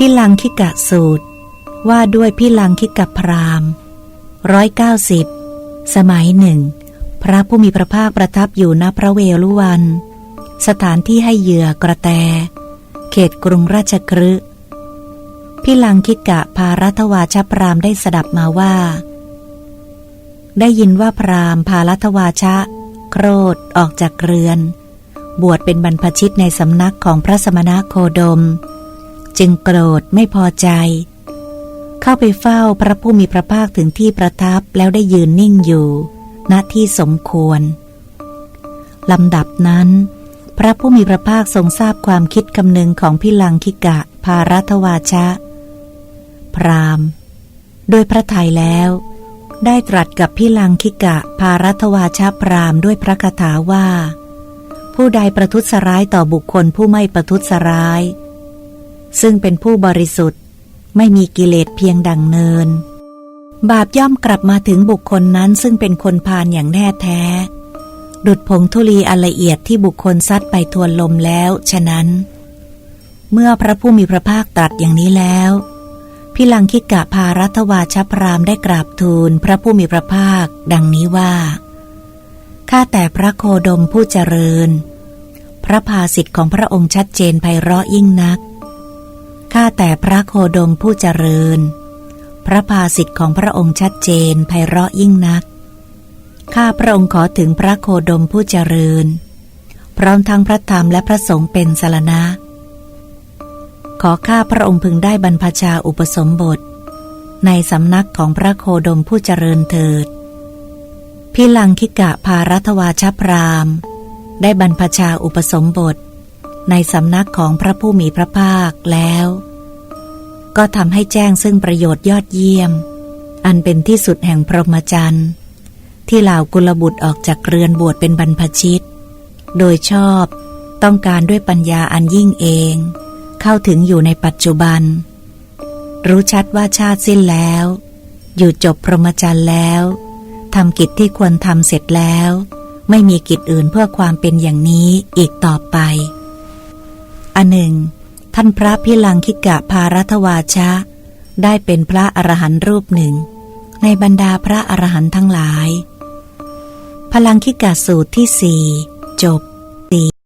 พิลังคิกะสูตร ว่าด้วยพิลังคิกะพรามร้อยเก้าสิบสมัยหนึ่ง พระผู้มีพระภาคประทับอยู่ณพระเวลุวัน สถานที่ให้เหยื่อกระแต เขตกรุงราชกฤห์พิลังคิกะพารัตวาชพรามได้สดับมาว่า ได้ยินว่าพรามพารัตวาชะ โครธออกจากเรือน บวชเป็นบรรพชิตในสำนักของพระสมณะโคดม จึงโกรธไม่พอใจ เข้าไปเฝ้าพระผู้มีพระภาคถึงที่ประทับแล้วได้ยืนนิ่งอยู่ณที่สมควรลำดับนั้น พระผู้มีพระภาคทรงทราบความคิดคำนึงของพิลังคิกะภารัตวาชะ พรามโดยพระทัยแล้ว ได้ตรัสกับพิลังคิกะภารัตวาชะพรามด้วยพระคาถาว่า ผู้ใดประทุษร้ายต่อบุคคลผู้ไม่ประทุษร้าย ซึ่งเป็นผู้บริสุทธิ์ ไม่มีกิเลสเพียงดังเนิน บาปย่อมกลับมาถึงบุคคลนั้นซึ่งเป็นคนพาลอย่างแน่แท้ ดุดผงธุลีอันละเอียดที่บุคคลซัดไปทวนลมแล้ว ฉะนั้น เมื่อพระผู้มีพระภาคตรัสอย่างนี้แล้วพิลังคิกะพารัตวาชพรามได้กราบทูลพระผู้มีพระภาค ดังนี้ว่า ข้าแต่พระโคดมผู้เจริญ พระภาสิทธิ์ของพระองค์ชัดเจนไพเราะยิ่งนัก ข้าแต่พระโคดมผู้เจริญ พระภาสิทธิ์ของพระองค์ชัดเจนไพเราะยิ่งนัก ข้าพระองค์ขอถึงพระโคดมผู้เจริญ พร้อมทั้งพระธรรมและพระสงฆ์เป็นสรณะ ขอข้าพระองค์พึงได้บรรพชาอุปสมบท ในสำนักของพระโคดมผู้เจริญเถิด พิลังคิกะพารัตวาชพราม ได้บรรพชาอุปสมบท ในสำนักของพระผู้มีพระภาคแล้ว ก็ทำให้แจ้งซึ่งประโยชน์ยอดเยี่ยม อันเป็นที่สุดแห่งพรหมจรรย์ที่เหล่ากุลบุตรออกจากเรือนบวชเป็นบรรพชิต โดยชอบต้องการด้วยปัญญาอันยิ่งเอง เข้าถึงอยู่ในปัจจุบัน รู้ชัดว่าชาติสิ้นแล้ว อยู่จบพรหมจรรย์แล้วทำกิจที่ควรทำเสร็จแล้ว ไม่มีกิจอื่นเพื่อความเป็นอย่างนี้อีกต่อไป อันหนึ่ง ท่านพระพิลังคิกะพารัตวาชะ ได้เป็นพระอรหันต์รูปหนึ่ง ในบรรดาพระอรหันต์ทั้งหลาย พลังคิกะสูตรที่สี่จบ